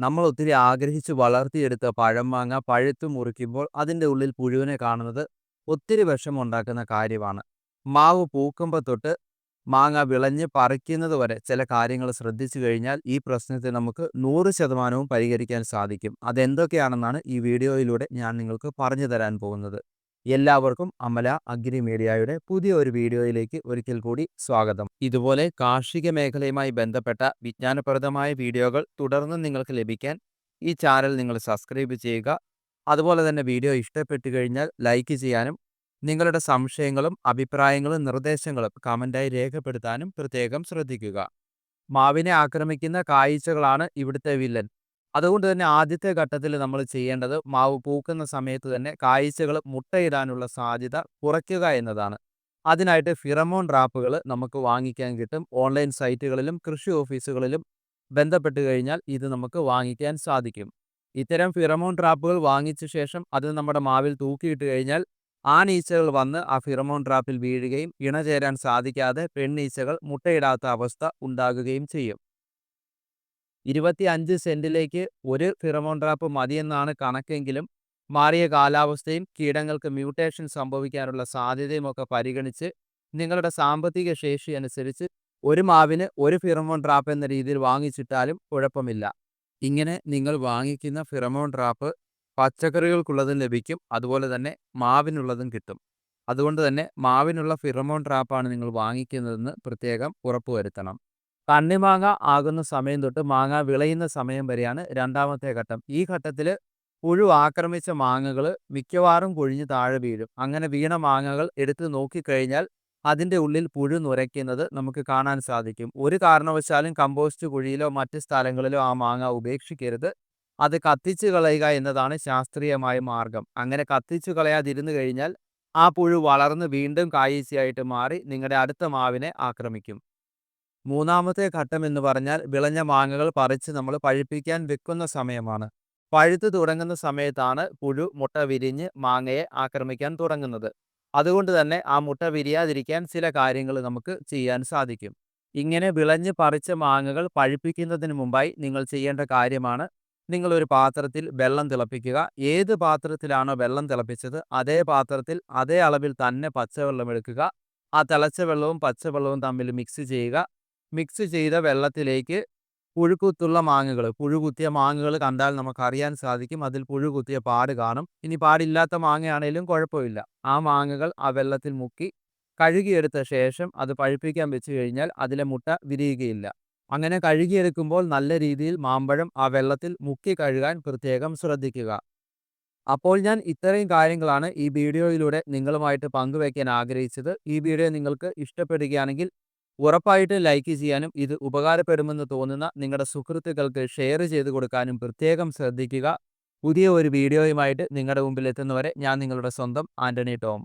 നമ്മൾ ഒത്തിരി ആഗ്രഹിച്ച് വളർത്തിയെടുത്ത പഴം മാങ്ങ പഴുത്ത് മുറിക്കുമ്പോൾ അതിന്റെ ഉള്ളിൽ പുഴുവിനെ കാണുന്നത് ഒത്തിരി വിഷമമുണ്ടാക്കുന്ന കാര്യമാണ്. മാവ് പൂക്കുമ്പോൾ തൊട്ട് മാങ്ങ വിളഞ്ഞ് പറിക്കുന്നത് വരെ ചില കാര്യങ്ങൾ ശ്രദ്ധിച്ചു കഴിഞ്ഞാൽ ഈ പ്രശ്നത്തെ നമുക്ക് 100% പരിഹരിക്കാൻ സാധിക്കും. അതെന്തൊക്കെയാണെന്നാണ് ഈ വീഡിയോയിലൂടെ ഞാൻ നിങ്ങൾക്ക് പറഞ്ഞു തരാൻ പോകുന്നത്. എല്ലാവർക്കും അമല അഗ്രി മീഡിയയുടെ പുതിയ ഒരു വീഡിയോയിലേക്ക് ഒരിക്കൽ കൂടി സ്വാഗതം. ഇതുപോലെ കാർഷിക മേഖലയുമായി ബന്ധപ്പെട്ട വിജ്ഞാനപ്രദമായ വീഡിയോകൾ തുടർന്നും നിങ്ങൾക്ക് ലഭിക്കാൻ ഈ ചാനൽ നിങ്ങൾ സബ്സ്ക്രൈബ് ചെയ്യുക. അതുപോലെ തന്നെ വീഡിയോ ഇഷ്ടപ്പെട്ടു കഴിഞ്ഞാൽ ലൈക്ക് ചെയ്യാനും നിങ്ങളുടെ സംശയങ്ങളും അഭിപ്രായങ്ങളും നിർദ്ദേശങ്ങളും കമന്റായി രേഖപ്പെടുത്താനും പ്രത്യേകം ശ്രദ്ധിക്കുക. മാവിനെ ആക്രമിക്കുന്ന കാഴ്ചകളാണ് ഇവിടുത്തെ വില്ലൻ. അതുകൊണ്ട് തന്നെ ആദ്യത്തെ ഘട്ടത്തിൽ നമ്മൾ ചെയ്യേണ്ടത് മാവ് പൂക്കുന്ന സമയത്ത് തന്നെ കാഴ്ചകൾ മുട്ടയിടാനുള്ള സാധ്യത കുറയ്ക്കുക എന്നതാണ്. അതിനായിട്ട് ഫിറമോൺ ട്രാപ്പുകൾ നമുക്ക് വാങ്ങിക്കാൻ കിട്ടും. ഓൺലൈൻ സൈറ്റുകളിലും കൃഷി ഓഫീസുകളിലും ബന്ധപ്പെട്ട് കഴിഞ്ഞാൽ ഇത് നമുക്ക് വാങ്ങിക്കാൻ സാധിക്കും. ഇത്തരം ഫിറമോൺ ട്രാപ്പുകൾ വാങ്ങിച്ച ശേഷം അത് നമ്മുടെ മാവിൽ തൂക്കിയിട്ട് കഴിഞ്ഞാൽ ആണീച്ചകൾ വന്ന് ആ ഫിറമോൺ ട്രാപ്പിൽ വീഴുകയും ഇണചേരാൻ സാധിക്കാതെ പെണ്ണീച്ചകൾ മുട്ടയിടാത്ത അവസ്ഥ ഉണ്ടാകുകയും ചെയ്യും. 25 സെന്റിലേക്ക് ഒരു ഫിറമോൺ ട്രാപ്പ് മതിയെന്നാണ് കണക്കെങ്കിലും മാറിയ കാലാവസ്ഥയും കീടങ്ങൾക്ക് മ്യൂട്ടേഷൻ സംഭവിക്കാനുള്ള സാധ്യതയും ഒക്കെ പരിഗണിച്ച് നിങ്ങളുടെ സാമ്പത്തിക ശേഷി അനുസരിച്ച് ഒരു മാവിന് ഒരു ഫിറമോൺ ട്രാപ്പ് എന്ന രീതിയിൽ വാങ്ങിച്ചിട്ടാലും കുഴപ്പമില്ല. ഇങ്ങനെ നിങ്ങൾ വാങ്ങിക്കുന്ന ഫിറമോൺ ട്രാപ്പ് പച്ചക്കറികൾക്കുള്ളതും ലഭിക്കും. അതുപോലെ തന്നെ മാവിനുള്ളതും കിട്ടും. അതുകൊണ്ട് തന്നെ മാവിനുള്ള ഫിറമോൺ ട്രാപ്പാണ് നിങ്ങൾ വാങ്ങിക്കുന്നതെന്ന് പ്രത്യേകം ഉറപ്പുവരുത്തണം. കണ്ണിമാങ്ങ ആകുന്ന സമയം തൊട്ട് മാങ്ങ വിളയുന്ന സമയം വരെയാണ് രണ്ടാമത്തെ ഘട്ടം. ഈ ഘട്ടത്തിൽ പുഴു ആക്രമിച്ച മാങ്ങകൾ മിക്കവാറും കൊഴിഞ്ഞ് താഴെ വീഴും. അങ്ങനെ വീണ മാങ്ങകൾ എടുത്ത് നോക്കിക്കഴിഞ്ഞാൽ അതിന്റെ ഉള്ളിൽ പുഴു നുരയ്ക്കുന്നത് നമുക്ക് കാണാൻ സാധിക്കും. ഒരു കാരണവശാലും കമ്പോസ്റ്റ് കുഴിയിലോ മറ്റ് സ്ഥലങ്ങളിലോ ആ മാങ്ങ ഉപേക്ഷിക്കരുത്. അത് കത്തിച്ചു കളയുക എന്നതാണ് ശാസ്ത്രീയമായ മാർഗം അങ്ങനെ കത്തിച്ചു കളയാതിരുന്നു കഴിഞ്ഞാൽ ആ പുഴു വളർന്ന് വീണ്ടും കായീച്ചയായിട്ട് മാറി നിങ്ങളുടെ അടുത്ത മാവിനെ ആക്രമിക്കും. മൂന്നാമത്തെ ഘട്ടം എന്ന് പറഞ്ഞാൽ വിളഞ്ഞ മാങ്ങകൾ പറിച്ച് നമ്മൾ പഴുപ്പിക്കാൻ വെക്കുന്ന സമയമാണ്. പഴുത്ത് തുടങ്ങുന്ന സമയത്താണ് പുഴു മുട്ട വിരിഞ്ഞ് മാങ്ങയെ ആക്രമിക്കാൻ തുടങ്ങുന്നത്. അതുകൊണ്ട് തന്നെ ആ മുട്ട വിരിയാതിരിക്കാൻ ചില കാര്യങ്ങൾ നമുക്ക് ചെയ്യാൻ സാധിക്കും. ഇങ്ങനെ വിളഞ്ഞ് പറിച്ച മാങ്ങകൾ പഴുപ്പിക്കുന്നതിന് മുമ്പായി നിങ്ങൾ ചെയ്യേണ്ട കാര്യമാണ് നിങ്ങൾ ഒരു പാത്രത്തിൽ വെള്ളം തിളപ്പിക്കുക. ഏത് പാത്രത്തിലാണോ വെള്ളം തിളപ്പിച്ചത് അതേ പാത്രത്തിൽ അതേ അളവിൽ തന്നെ പച്ചവെള്ളം എടുക്കുക. ആ തിളച്ച വെള്ളവും പച്ചവെള്ളവും തമ്മിൽ മിക്സ് ചെയ്യുക. മിക്സ് ചെയ്ത വെള്ളത്തിലേക്ക് പുഴുക്കുത്തുള്ള മാങ്ങകൾ പുഴുകുത്തിയ മാങ്ങകൾ കണ്ടാൽ നമുക്കറിയാൻ സാധിക്കും. അതിൽ പുഴുകുത്തിയ പാട് കാണും. ഇനി പാടില്ലാത്ത മാങ്ങയാണേലും കുഴപ്പമില്ല. ആ മാങ്ങകൾ ആ വെള്ളത്തിൽ മുക്കി കഴുകിയെടുത്ത ശേഷം അത് പഴുപ്പിക്കാൻ വെച്ച് കഴിഞ്ഞാൽ അതിലെ മുട്ട വിരിയുകയില്ല. അങ്ങനെ കഴുകിയെടുക്കുമ്പോൾ നല്ല രീതിയിൽ മാമ്പഴം ആ വെള്ളത്തിൽ മുക്കി കഴുകാൻ പ്രത്യേകം ശ്രദ്ധിക്കുക. അപ്പോൾ ഞാൻ ഇത്രയും കാര്യങ്ങളാണ് ഈ വീഡിയോയിലൂടെ നിങ്ങളുമായിട്ട് പങ്കുവയ്ക്കാൻ ആഗ്രഹിച്ചത്. ഈ വീഡിയോ നിങ്ങൾക്ക് ഇഷ്ടപ്പെടുകയാണെങ്കിൽ ഉറപ്പായിട്ടും ലൈക്ക് ചെയ്യാനും ഇത് ഉപകാരപ്പെടുമെന്ന് തോന്നുന്ന നിങ്ങളുടെ സുഹൃത്തുക്കൾക്ക് ഷെയർ ചെയ്ത് കൊടുക്കാനും പ്രത്യേകം ശ്രദ്ധിക്കുക. പുതിയ ഒരു വീഡിയോയുമായിട്ട് നിങ്ങളുടെ മുമ്പിൽ എത്തുന്നവരെ ഞാൻ നിങ്ങളുടെ സ്വന്തം ആന്റണി ടോം.